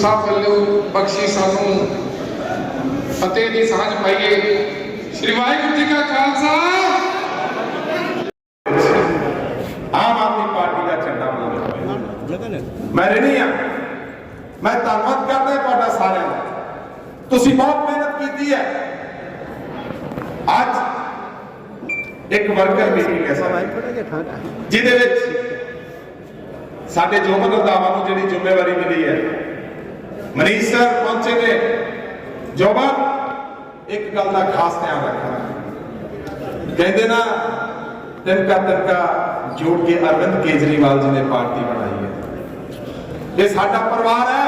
ਸਾਹਿਬ ਵੱਲੋਂ ਬਖਸ਼ੀ ਸਾਨੂੰ ਫਤਿਹ ਦੀ ਸਾਂਝ ਪਾਈਏ। ਸ੍ਰੀ ਵਾਹਿਗੁਰੂ ਜੀ ਕਾ ਖਾਲਸਾ। ਆਮ ਆਦਮੀ ਪਾਰਟੀ ਦਾ ਝੰਡਾ ਬੁਲੰਦ ਮੈਂ ਰਣੀ ਆ ਮੈਂ ਧੰਨਵਾਦ ਕਰਦਾ ਤੁਹਾਡਾ ਸਾਰਿਆਂ ਦਾ। ਤੁਸੀਂ ਬਹੁਤ ਮਿਹਨਤ ਕੀਤੀ ਹੈ। ਅੱਜ ਇੱਕ ਵਰਕਰ ਮੀਟਿੰਗ ਹੈ ਜਿਹਦੇ ਵਿੱਚ ਸਾਡੇ ਜੋਬਨ ਰੰਧਾਵਾ ਨੂੰ ਜਿਹੜੀ ਜ਼ਿੰਮੇਵਾਰੀ ਮਿਲੀ ਹੈ ਮਨੀਸ਼ ਸਰ ਪਹੁੰਚੇ ਨੇ। ਜੋਬਨ ਇੱਕ ਗੱਲ ਦਾ ਖਾਸ ਧਿਆਨ ਰੱਖਣਾ। ਕਹਿੰਦੇ ਨਾ ਤਿਨਕਾ ਤਿਨਕਾ ਜੋੜ ਕੇ ਅਰਵਿੰਦ ਕੇਜਰੀਵਾਲ ਜੀ ਨੇ ਪਾਰਟੀ ਬਣਾਈ ਹੈ। ਇਹ ਸਾਡਾ ਪਰਿਵਾਰ ਹੈ।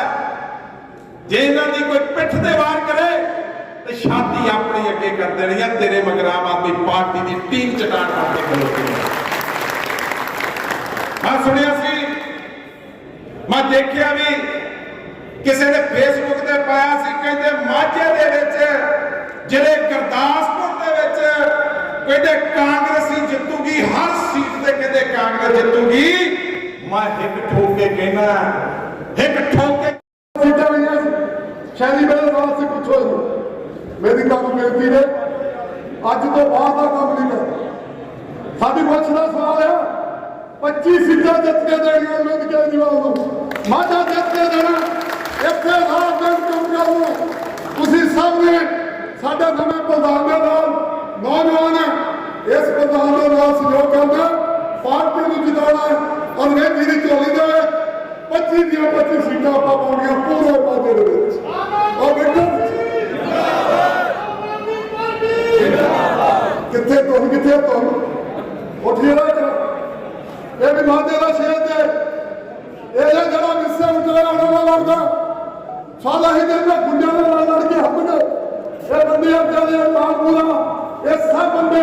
ਜੇ ਇਹਨਾਂ ਦੀ ਕੋਈ ਪਿੱਠ ਤੇ ਵਾਰ ਕਰੇ, ਤੇ ਛਾਤੀ ਆਪਣੀ ਅੱਗੇ ਕਰ ਦੇਣੀ ਆ ਤੇਰੇ ਮਗਰ ਆਮ ਆਦਮੀ ਪਾਰਟੀ ਦੀ ਟੀਮ ਚਟਾਨ ਕਰਕੇ ਖਲੋਤੀ ਹੈ। ਮੈਂ ਸੁਣਿਆ ਸੀ, ਮੈਂ ਦੇਖਿਆ ਵੀ ਕਿਸੇ ਨੇ ਫੇਸਬੁੱਕ ਤੇ ਪਾਇਆ ਸੀ, ਕਹਿੰਦੇ ਮਾਝੇ ਦੇ ਵਿੱਚ, ਜਿਹੜੇ ਗੁਰਦਾਸਪੁਰ ਦੇ ਵਿੱਚ ਕਹਿੰਦੇ ਕਾਂਗਰਸੀ ਜਿੱਤੂਗੀ, ਹਰ ਸੀਟ ਤੇ ਕਹਿੰਦੇ ਕਾਂਗਰਸ ਜਿੱਤੂਗੀ। ਮੈਂ ਹਿੱਕ ਠੋਕ ਕੇ ਕਹਿਣਾ ਹਿੱਕ ਠੋਕ ਕੇ ਸੀਟਾਂ ਲਈਆਂ ਸੀ। ਸ਼ਹਿਰੀ ਮੇਰੇ ਪੁੱਛੋ ਮੇਰੀ ਕੰਮ ਮਿਲਦੀ ਨੇ ਅੱਜ ਤੋਂ ਬਾਅਦ ਦਾ ਕੰਮ ਨਹੀਂ ਕਰਦਾ ਸਾਡੀ ਪੁੱਛ ਦਾ ਸਵਾਲ ਆ 25 ਸੀਟਾਂ ਜਿੱਤ ਕੇ ਦੇਣੀਆਂ ਅਰਵਿੰਦ ਕੇਜਰੀਵਾਲ ਨੂੰ ਮਾਝਾ ਜਿੱਤ ਕੇ ਦੇਣਾ। ਇੱਥੇ ਰਾਜਨਾਥ ਚੌਂਕਾ ਨੂੰ ਤੁਸੀਂ ਸਭ ਨੇ ਸਾਡੇ ਨਵੇਂ ਪ੍ਰਧਾਨ ਦੇ ਨਾਲ ਨੌਜਵਾਨ ਇਸ ਪ੍ਰਧਾਨ ਦੇ ਨਾਲ ਸਹਿਯੋਗ ਕਰਨਾ, ਪਾਰਟੀ ਨੂੰ ਜਿਤਾਉਣਾ ਹੈ ਅਰਵਿੰਦ ਜੀ ਦੀ ਝੋਲੀ ਦੇ ਵਿੱਚ 25 ਦੀਆਂ 25 ਸੀਟਾਂ ਆਪਾਂ ਪਾਉਣੀਆਂ ਪੂਰੇ ਮਾਝੇ ਦੇ ਵਿੱਚ। ਉਹ ਵੇਖੋ ਕਿੱਥੇ ਤੁਹਾਨੂੰ ਕਿੱਥੇ ਤੁਹਾਨੂੰ? ਉੱਠ ਜਿਹੜਾ ਇਹ ਵੀ ਮਾਝੇ ਦਾ ਸ਼ੇਰ ਤੇ ਇਹ ਜਿਹੜਾ ਜਿਹੜਾ ਮਿੱਸੇ ਉਤਰਿਆ ਉਹਨਾਂ ਨਾਲ ਲੜਦਾ। ਸਾਲਾ ਹੀ ਦਿਨ ਦਾ ਗੁੰਡਿਆਂ ਦੇ ਨਾਲ ਲੜ ਕੇ ਹੱਬ ਗਏ ਇਹ ਬੰਦੇ ਆਪਣੇ ਦੇ ਕਾਨੂੰਨਾ ਇਹ ਸਭ ਬੰਦੇ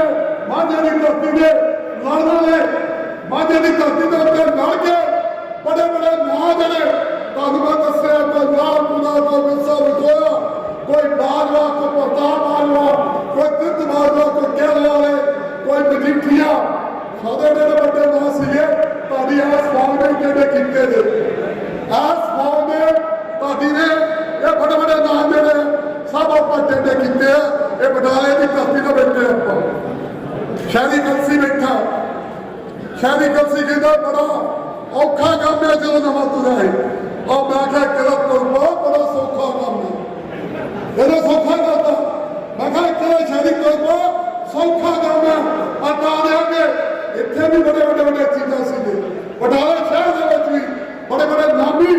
ਮਾਝੇ ਦੀ ਧਰਤੀ ਦੇ ਲੜਨ ਵਾਲੇ। ਮਾਝੇ ਦੀ ਧਰਤੀ ਦੇ ਉੱਤੇ ਲੜ ਕੇ ਬੜੇ ਬੜੇ ਨਾਂ ਜਿਹੜੇ ਤੁਹਾਨੂੰ ਮੈਂ ਦੱਸਿਆ, ਕੋਈ ਲਾਲ ਪੁਨਾ ਕੋਈ ਮਿੱਸਾ ਵਿਟੋਇਆ ਕੋਈ ਬਾਜਵਾ ਕੋਈ ਪ੍ਰਤਾਪ ਬਾਜਵਾ ਕੋਈ ਤਿੱਤ ਬਾਜਵਾ ਕੋਈ ਕਹਿਣ ਵਾਲੇ, ਕੋਈ ਮਜੀਠੀਆ। ਸਾਡੇ ਜਿਹੜੇ ਵੱਡੇ ਨਾਂ ਸੀਗੇ, ਤੁਹਾਡੀ ਆਸ ਫੌਜ ਨੇ ਕਿਹੜੇ ਕੀਤੇ ਦੇ? ਆਸ ਫੌਜ ਨੇ ਨੇ, ਇਹ ਬੜੇ ਬੜੇ ਨਾਂ ਜਿਹੜੇ ਸਭ ਆਪਾਂ ਟੇਡੇ ਕੀਤੇ ਆ। ਇਹ ਬਟਾਲੇ ਦੀ ਧਰਤੀ ਤੇ ਬੈਠੇ ਆਪਾਂ। ਸ਼ਾਦੀ ਕਲਸੀ ਬੈਠਾ। ਸ਼ਾਦੀ ਕਲਸੀ ਕਹਿੰਦਾ, ਬੜਾ ਔਖਾ ਕੰਮ ਹੈ ਜਦੋਂ ਨਵਾਂ ਤੁਰਿਆ ਹੈ ਉਹ ਮੈਂ ਕਿਹਾ ਕਿਹੜਾ ਤੁਰਪਾ ਬੜਾ ਸੌਖਾ ਕੰਮ ਹੈ। ਇਹਦਾ ਸੌਖਾ ਕਰਦਾ ਮੈਂ ਕਿਹਾ ਕਿਹੜਾ ਸ਼ਾਦੀ ਤੁਰਪਾ ਸੌਖਾ ਕੰਮ ਹੈ। ਪਤਾ ਦੇਾਂਗੇ ਇੱਥੇ ਵੀ ਬੜੇ ਵੱਡੇ ਵੱਡੇ ਚੀਜ਼ਾਂ ਸੀਗੇ। ਬਟਾਲਾ ਸ਼ਹਿਰ ਦੇ ਵਿੱਚ ਵੀ ਬੜੇ ਬੜੇ ਨਾਮੀ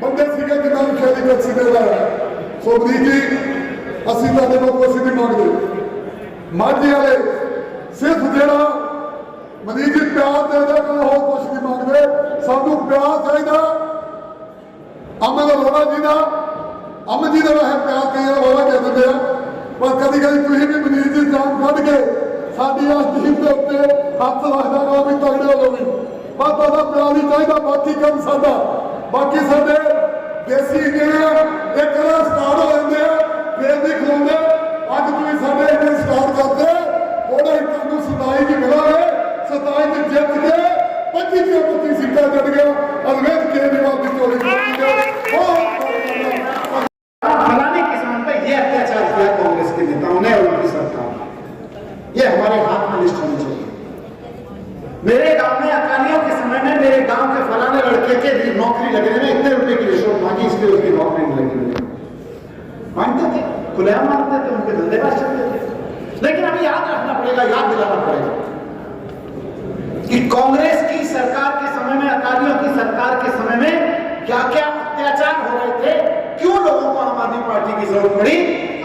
ਬੰਦੇ ਸੀਗੇ ਜਿਨ੍ਹਾਂ ਨੂੰ ਸ਼ਾਦੀ ਕਲਸੀ ਦੇ ਲਾਇਆ ਸੋਬਰੀ ਜੀ ਅਸੀਂ ਤੁਹਾਡੇ ਕੋਲ ਕੁਛ ਨਹੀਂ ਮੰਗਦੇ ਮਾਝੇ ਵਾਲੇ ਸਿਰਫ ਜਿਹੜਾ ਮਨੀਜ ਜੀ ਪਿਆਰ ਦੇ ਦੇ ਕੋਈ ਹੋਰ ਕੁਛ ਨਹੀਂ ਮੰਗਦੇ ਸਾਨੂੰ ਚਾਹੀਦਾ। ਅਮਨ ਅਰੋੜਾ ਜੀ ਦਾ। ਅਮਨ ਜੀ ਦਾ ਵੈਸੇ ਪਿਆਰ ਕਈ ਵਾਰ ਵਾਵਾ ਦਿੰਦੇ ਆ। ਪਰ ਕਦੀ ਕਦੀ ਤੁਸੀਂ ਵੀ ਮਨੀਜ ਦੀ ਜਾਨ ਕੱਢ ਕੇ ਸਾਡੀ ਇਸ ਟੀਮ ਦੇ ਉੱਤੇ ਹੱਥ ਰੱਖਦਾ ਨਾ ਵੀ ਤਗੜੇ ਹੋ ਵੀ। ਬਸ ਤੁਹਾਡਾ ਪਿਆਰ ਨਹੀਂ ਚਾਹੀਦਾ, ਬਾਕੀ ਕੰਮ ਸਾਡਾ। ਬਾਕੀ ਸਾਡੇ ਦੇਸੀ ਜਿਹੜੇ ਇੱਕ ਵਾਰ ਸਟਾਰਟ ਹੋ ਜਾਂਦੇ ਆ। کلیاں مارتے تھے ان کے دھندے باز چلتے تھے لیکن ہمیں یاد رکھنا پڑے گا یاد دلانا پڑے گا کہ کانگریس کی سرکار کے سمے میں اکالیوں کی سرکار کے سمے میں کیا کیا اتیاچار ہو رہے تھے کیوں لوگوں کو عام آدمی پارٹی کی ضرورت پڑی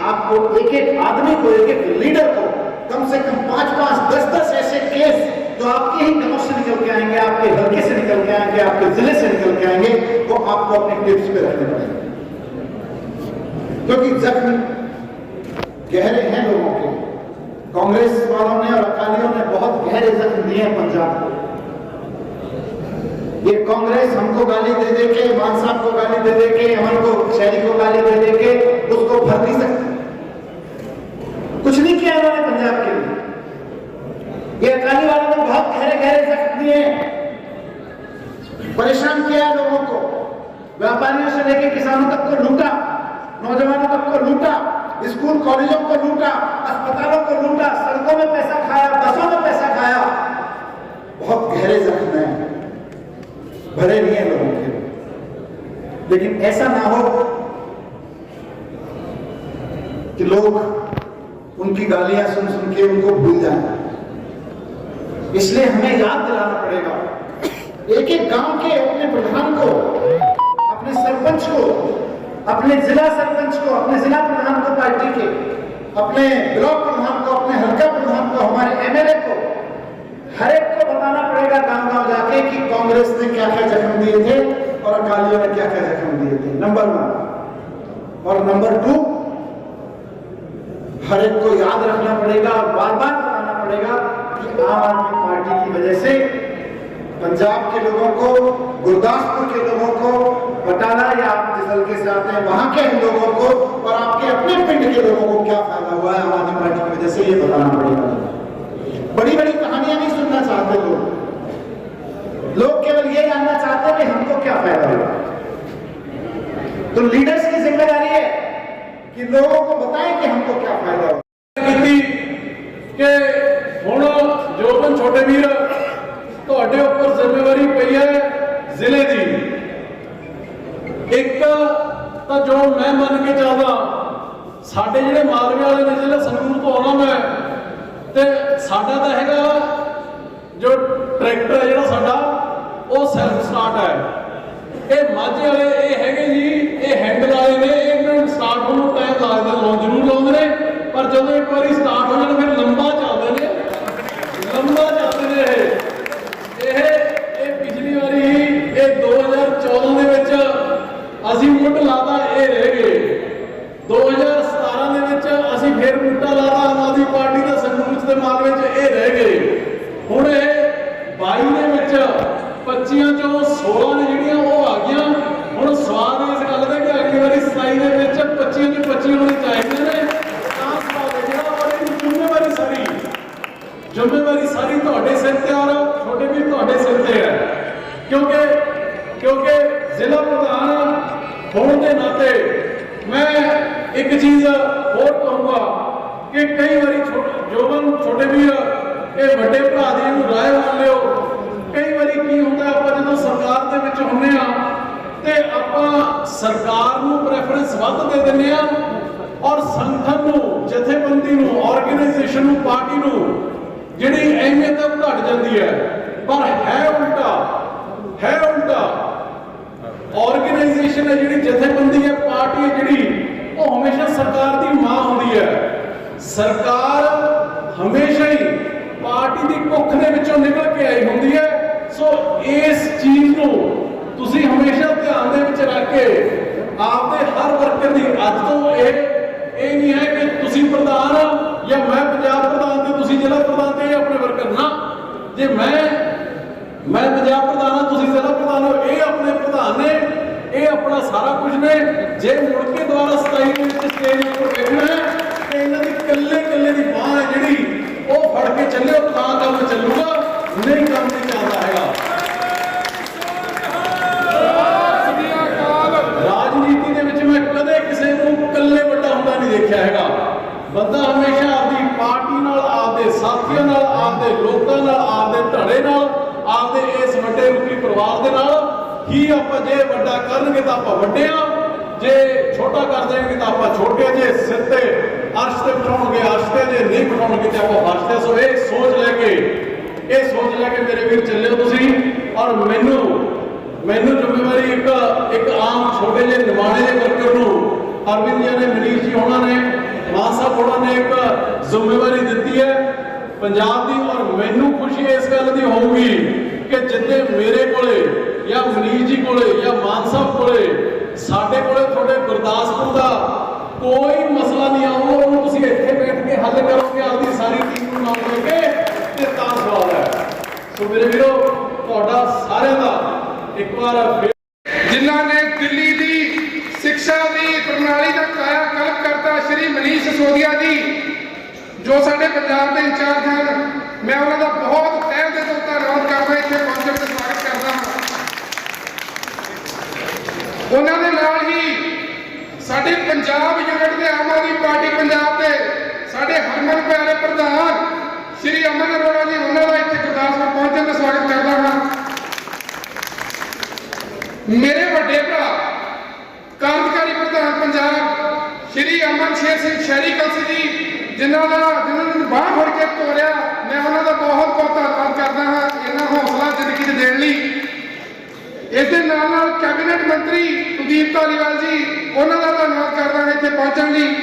آپ کو ایک ایک آدمی کو ایک ایک لیڈر کو کم سے کم پانچ پانچ دس دس ایسے کیس جو آپ کے ہی نمک سے نکل کے آئیں گے آپ کے ہلکے سے نکل کے آئیں گے آپ کے ضلع سے نکل کے آئیں گے وہ آپ کو اپنے ٹپس پہ رکھنے پڑے گا کیونکہ زخم گہرے ہیں لوگوں کے کانگریس والوں نے اور اکالیوں نے بہت گہرے زخم دیے ہیں پنجاب کو۔ یہ کانگریس ہم کو گالی دے دے کے مان صاحب کو گالی دے دے کے، امن کو، شہری کو گالی دے دے کے، اس کو بھر نہیں سکتی کچھ نہیں کیا انہوں نے پنجاب کے لیے۔ یہ اکالی والوں نے بہت گہرے گہرے زخم دیے پریشان کیا لوگوں کو؟ ویاپاریوں سے لے کے کسانوں تک کو لوٹا، نوجوانوں تک کو لوٹا۔ اسکول کالجوں کو لوٹا، اسپتالوں کو لوٹا، سڑکوں میں پیسہ کھایا، بسوں میں پیسہ کھایا۔ بہت گہرے زخم ہیں۔ بھرے نہیں ہیں لوگوں کے۔ لیکن ایسا نہ ہو کہ لوگ ان کی گالیاں سن سن کے ان کو بھول جائیں۔ اس لیے ہمیں یاد دلانا پڑے گا۔ ایک ایک گاؤں کے اپنے پردھان کو، اپنے سرپنچ کو، اپنے ضلع سرپنچ کو، اپنے ضلع پردھان کو پارٹی اپنے بلاک پردھان کو، اپنے ہلکا پردھان کو، ہمارے ایم ایل اے کو ہر ایک کو بتانا پڑے گا گاؤں گاؤں جا کے کہ کانگریس نے کیا کیا زخم دیے تھے اور اکالیوں نے کیا کیا زخم دیے تھے۔ Number one. اور نمبر ٹو، ہر ایک کو یاد رکھنا پڑے گا اور بار بار بتانا پڑے گا کہ عام آدمی پارٹی کی وجہ سے پنجاب کے لوگوں کو، گرداسپور کے لوگوں کو بٹالا یا آپ جس ہلکے سے آتے ہیں، وہاں کے لوگوں کو اور آپ کے اپنے پنڈ کے لوگوں کو کیا فائدہ ہوا ہے؟ عام آدمی پارٹی کی وجہ سے یہ بتانا پڑے گا بڑی بڑی کہانیاں نہیں سننا چاہتے لوگ۔ لوگ کیول یہ جاننا چاہتے ہیں کہ ہم کو کیا فائدہ ہوا۔ تو لیڈرز کی ذمہ داری ہے کہ لوگوں کو بتائیں کہ ہم کو کیا فائدہ ہوا۔ ਜਿਹੜੇ ਮਾਲਵੇ ਵਾਲੇ ਨੇ ਜਿਹੜੇ ਸੰਗਰੂਰ ਤੋਂ ਆਉਣਾ ਮੈਂ, ਤੇ ਸਾਡਾ ਤਾਂ ਹੈਗਾ ਜੋ ਟਰੈਕਟਰ ਹੈ ਜਿਹੜਾ ਸਾਡਾ, ਉਹ ਸੈਲਫ ਸਟਾਰਟ ਹੈ। ਇਹ ਮਾਝੇ ਵਾਲੇ ਇਹ ਹੈਗੇ ਜੀ, ਇਹ ਹੈਂਡਲ ਵਾਲੇ ਨੇ ਇਹਨਾਂ ਨੂੰ ਸਟਾਰਟ ਹੋਣ ਨੂੰ ਟਾਈਮ ਲੱਗਦਾ ਲਾਉਣ ਜ਼ਰੂਰ ਲਾਉਂਦੇ ਨੇ, ਪਰ ਜਦੋਂ ਇੱਕ ਵਾਰੀ ਸਟਾਰਟ ਹੋ ਜਾਣ, ਫਿਰ ਲੰਬਾ ਚੱਲਦੇ ਨੇ ਲੰਬਾ ਚੱਲਦੇ ਨੇ ਇਹ ਇਹ ਇਹ ਪਿਛਲੀ ਵਾਰੀ ਇਹ 2014 ਦੇ ਵਿੱਚ ਅਸੀਂ ਮੁੱਢ ਲਾਤਾ ਇਹ ਰਹਿ ਗਏ 2017 ਦੇ ਵਿੱਚ ਅਸੀਂ ਫਿਰ ਬੂਟਾ ਲਾਤਾ ਆਮ ਆਦਮੀ ਪਾਰਟੀ ਦਾ ਸੰਗਰੂਰ ਦੇ ਮਾਲ ਵਿੱਚ ਇਹ ਰਹਿ ਗਏ ਹੁਣ ਇਹ 22 ਦੇ ਵਿੱਚ 25 ਚੋਂ 16 ਨੇ ਜਿਹੜੀਆਂ ਉਹ ਆ ਗਈਆਂ ਹੁਣ ਸਵਾਦ ਇਸ ਗੱਲ ਦਾ ਕਿ ਅਗਲੀ ਵਾਰੀ 27 ਦੇ ਵਿੱਚ 25 ਚੋਂ 25 ਹੋਣੇ ਚਾਹੀਦੇ ਨੇ ਤਾਂ ਸਵਾਦ ਹੈ ਜਿਹੜਾ ਔਰ ਇਹਦੀ ਜ਼ਿੰਮੇਵਾਰੀ ਸਾਰੀ ਜ਼ਿੰਮੇਵਾਰੀ ਸਾਰੀ ਤੁਹਾਡੇ ਸਿਰ ਤੇ ਔਰ ਛੋਟੇ ਵੀ ਤੁਹਾਡੇ ਸਿਰ ਤੇ ਹੈ ਕਿਉਂਕਿ ਕਿਉਂਕਿ ਜ਼ਿਲ੍ਹਾ ਪ੍ਰਧਾਨ ਹੋਣ ਦੇ ਨਾਤੇ ਮੈਂ ਇੱਕ ਚੀਜ਼ ਹੋਰ ਕਹੂੰਗਾ ਕਿ ਕਈ ਵਾਰੀ ਛੋ- ਜੋਬਨ ਛੋਟੇ ਵੀਰ ਇਹ ਵੱਡੇ ਭਰਾ ਦੀ ਨੂੰ ਰਾਏ ਮੰਨ ਲਿਓ। ਕਈ ਵਾਰੀ ਕੀ ਹੁੰਦਾ, ਆਪਾਂ ਜਦੋਂ ਸਰਕਾਰ ਦੇ ਵਿੱਚ ਹੁੰਨੇ ਆ, ਤੇ ਆਪਾਂ ਸਰਕਾਰ ਨੂੰ ਪ੍ਰੈਫਰੈਂਸ ਵੱਧ ਦੇ ਦਿੰਦੇ ਆ ਔਰ ਸੰਗਠਨ ਨੂੰ, ਜਥੇਬੰਦੀ ਨੂੰ ਆਰਗੇਨਾਈਜੇਸ਼ਨ ਨੂੰ, ਪਾਰਟੀ ਨੂੰ, ਜਿਹੜੀ ਅਹਿਮੀਅਤ ਹੈ ਘਟ ਜਾਂਦੀ ਹੈ। ਪਰ ਹੈ ਉਲਟਾ ਹੈ ਉਲਟਾ ਆਰਗੇਨਾਈਜੇਸ਼ਨ ਹੈ, ਜਿਹੜੀ ਜਥੇਬੰਦੀ ਹੈ, ਪਾਰਟੀ ਹੈ, ਜਿਹੜੀ ਉਹ ਹਮੇਸ਼ਾ ਸਰਕਾਰ ਦੀ ਮਾਂ ਹੁੰਦੀ ਹੈ। ਸਰਕਾਰ ਹਮੇਸ਼ਾ ਹੀ ਪਾਰਟੀ ਦੀ ਕੁੱਖ ਦੇ ਵਿੱਚੋਂ ਨਿਕਲ ਕੇ ਆਈ ਹੁੰਦੀ ਹੈ। ਸੋ ਇਸ ਚੀਜ਼ ਨੂੰ ਤੁਸੀਂ ਹਮੇਸ਼ਾ ਧਿਆਨ ਦੇ ਵਿੱਚ ਰੱਖ ਕੇ ਆਪਦੇ ਹਰ ਵਰਕਰ ਦੀ ਅੱਜ ਤੋਂ ਇਹ ਇਹ ਨਹੀਂ ਹੈ ਕਿ ਤੁਸੀਂ ਪ੍ਰਧਾਨ ਜਾਂ ਮੈਂ ਪੰਜਾਬ ਪ੍ਰਧਾਨ ਤੇ ਤੁਸੀਂ ਜ਼ਿਲ੍ਹਾ ਪ੍ਰਧਾਨ ਤੇ ਇਹ ਆਪਣੇ ਵਰਕਰ। ਨਾ, ਜੇ ਮੈਂ ਮੈਂ ਪੰਜਾਬ ਪ੍ਰਧਾਨ ਹਾਂ ਤੁਸੀਂ ਜ਼ਿਲ੍ਹਾ ਪ੍ਰਧਾਨ ਹੋ, ਇਹ ਆਪਣੇ ਪ੍ਰਧਾਨ ਨੇ, ਇਹ ਆਪਣਾ ਸਾਰਾ ਕੁਝ ਨੇ। ਜੇ ਮੁੜ ਕੇ ਦੁਬਾਰਾ 27 ਦੇ ਵਿੱਚ ਸਟੇਜ ਉੱਪਰ ਵੇਖਣਾ ਹੈ ਤੇ ਇਹਨਾਂ ਦੀ ਕੱਲੇ ਕੱਲੇ ਦੀ ਬਾਹ ਹੈ ਜਿਹੜੀ ਉਹ ਫੜ ਕੇ ਚੱਲਿਓ ਤਾਂ ਕੰਮ ਚੱਲੂਗਾ ਨਹੀਂ ਕੰਮ ਨਹੀਂ ਚੱਲਦਾ ਹੈਗਾ ਰਾਜਨੀਤੀ ਦੇ ਵਿੱਚ ਮੈਂ ਕਦੇ ਕਿਸੇ ਨੂੰ ਇਕੱਲੇ ਵੱਡਾ ਹੁੰਦਾ ਨਹੀਂ ਦੇਖਿਆ ਹੈਗਾ ਬੰਦਾ ਹਮੇਸ਼ਾ ਆਪਦੀ ਪਾਰਟੀ ਨਾਲ ਆਪਦੇ ਸਾਥੀਆਂ ਨਾਲ ਆਪਦੇ ਲੋਕਾਂ ਨਾਲ ਆਪਦੇ ਧੜੇ ਨਾਲ ਆਪਦੇ ਇਸ ਵੱਡੇ ਰੂਪੀ ਪਰਿਵਾਰ ਦੇ ਨਾਲ ਹੀ ਆਪਾਂ ਜੇ ਵੱਡਾ ਕਰਨਗੇ ਤਾਂ ਆਪਾਂ ਵੱਡੇ ਆ, ਜੇ ਛੋਟਾ ਕਰ ਦੇਣਗੇ ਤਾਂ ਆਪਾਂ ਛੋਟੇ ਜੇ ਸਿਰ ਤੇ ਅਰਸ਼ ਤੇ ਬਿਠਾਉਣਗੇ ਅਰਸ਼ ਤੇ ਜੇ ਨਹੀਂ ਬਿਠਾਉਣਗੇ ਤਾਂ ਆਪਾਂ ਫਰਸ਼ ਤੇ ਸੋ ਇਹ ਸੋਚ ਲੈ ਕੇ, ਇਹ ਸੋਚ ਲੈ ਕੇ ਮੇਰੇ ਵੀਰ ਚੱਲਿਓ ਤੁਸੀਂ। ਔਰ ਮੈਨੂੰ ਮੈਨੂੰ ਜ਼ਿੰਮੇਵਾਰੀ ਇੱਕ ਇੱਕ ਆਮ ਛੋਟੇ ਜਿਹੇ, ਨਿਮਾਣੇ ਜਿਹੇ ਵਰਕਰ ਨੂੰ ਅਰਵਿੰਦ ਜੀ ਨੇ, ਮਨੀਸ਼ ਜੀ ਹੋਣਾ ਨੇ, ਮਾਨ ਸਾਹਿਬ ਹੋਣਾ ਨੇ ਇੱਕ ਜ਼ਿੰਮੇਵਾਰੀ ਦਿੱਤੀ ਹੈ। ਪੰਜਾਬ ਦੀ ਔਰ ਮੈਨੂੰ ਖੁਸ਼ੀ ਇਸ ਗੱਲ ਦੀ ਹੋਊਗੀ ਕਿ ਜਿੱਦੇ ਮੇਰੇ ਕੋਲੇ ਜਾਂ ਮਨੀਸ਼ ਜੀ ਕੋਲੇ ਜਾਂ ਮਾਨ ਸਾਹਿਬ ਕੋਲੇ, ਸਾਡੇ ਕੋਲੇ ਤੁਹਾਡੇ ਗੁਰਦਾਸਪੁਰ ਦਾ ਕੋਈ ਮਸਲਾ ਨਹੀਂ ਆਊਗਾ ਉਹਨੂੰ ਤੁਸੀਂ ਇੱਥੇ ਬੈਠ ਕੇ ਹੱਲ ਕਰੋਗੇ ਆਪਦੀ ਸਾਰੀ ਟੀਮ ਨੂੰ ਨਾਲ ਲੈ ਕੇ ਤੇ ਤਾਂ ਸਵਾਲ ਹੈ ਸੋ ਮੇਰੇ ਵੀਰੋ ਤੁਹਾਡਾ ਸਾਰਿਆਂ ਦਾ ਇੱਕ ਵਾਰ ਫਿਰ ਜਿਨ੍ਹਾਂ ਨੇ ਦਿੱਲੀ ਦੀ ਸਿੱਖਿਆ ਦੀ ਪ੍ਰਣਾਲੀ ਦਾ ਕਾਇਆ ਕਲਪ ਕਰਤਾ ਸ਼੍ਰੀ ਮਨੀਸ਼ ਸਿਸੋਦੀਆ ਜੀ ਜੋ ਸਾਡੇ ਪੰਜਾਬ ਦੇ ਇੰਚਾਰਜ ਹਨ ਮੈਂ ਉਹਨਾਂ ਦਾ ਬਹੁਤ ਤਹਿ ਦਿਲ ਤੋਂ ਧੰਨਵਾਦ ਕਰਦਾ ਇੱਥੇ ਪਹੁੰਚਣ ਤੇ ਸਵਾਗਤ ਕਰਦਾ ਹਾਂ ਪੰਜਾਬ ਯੂਨਿਟ ਦੇ ਆਮ ਆਦਮੀ ਪਾਰਟੀ ਪੰਜਾਬ ਦੇ ਸਾਡੇ ਹਰਮਨ ਪਿਆਰੇ ਪ੍ਰਧਾਨ ਸ਼੍ਰੀ ਅਮਨ ਅਰੋੜਾ ਜੀ, ਉਹਨਾਂ ਦਾ ਇੱਥੇ ਗੁਰਦਾਸਪੁਰ ਪਹੁੰਚਣ ਦਾ ਸਵਾਗਤ ਕਰਦਾ ਹਾਂ। ਮੇਰੇ ਵੱਡੇ ਭਰਾ ਕਾਰਜਕਾਰੀ ਪ੍ਰਧਾਨ ਪੰਜਾਬ ਸ਼੍ਰੀ ਅਮਨ ਸ਼ੇਰ ਸਿੰਘ ਸ਼ਹਿਰੀ ਕਲਸੀ ਜੀ, ਜਿਨ੍ਹਾਂ ਦਾ ਜਿਨ੍ਹਾਂ ਨੇ ਬਾਹ ਫੜ ਕੇ ਤੋਰਿਆ, ਮੈਂ ਉਹਨਾਂ ਦਾ ਬਹੁਤ ਬਹੁਤ ਧੰਨਵਾਦ ਕਰਦਾ ਹਾਂ ਇਹਨਾਂ ਹੌਸਲਾ ਜ਼ਿੰਦਗੀ ਦੇ ਦੇਣ ਲਈ। ਇਸ ਦੇ ਨਾਲ ਨਾਲ ਕੈਬਨਿਟ ਮੰਤਰੀ ਕੁਲਦੀਪ ਧਾਲੀਵਾਲ ਜੀ, ਉਹਨਾਂ ਦਾ ਧੰਨਵਾਦ ਕਰਦਾ ਇੱਥੇ ਪਹੁੰਚਣ ਲਈ।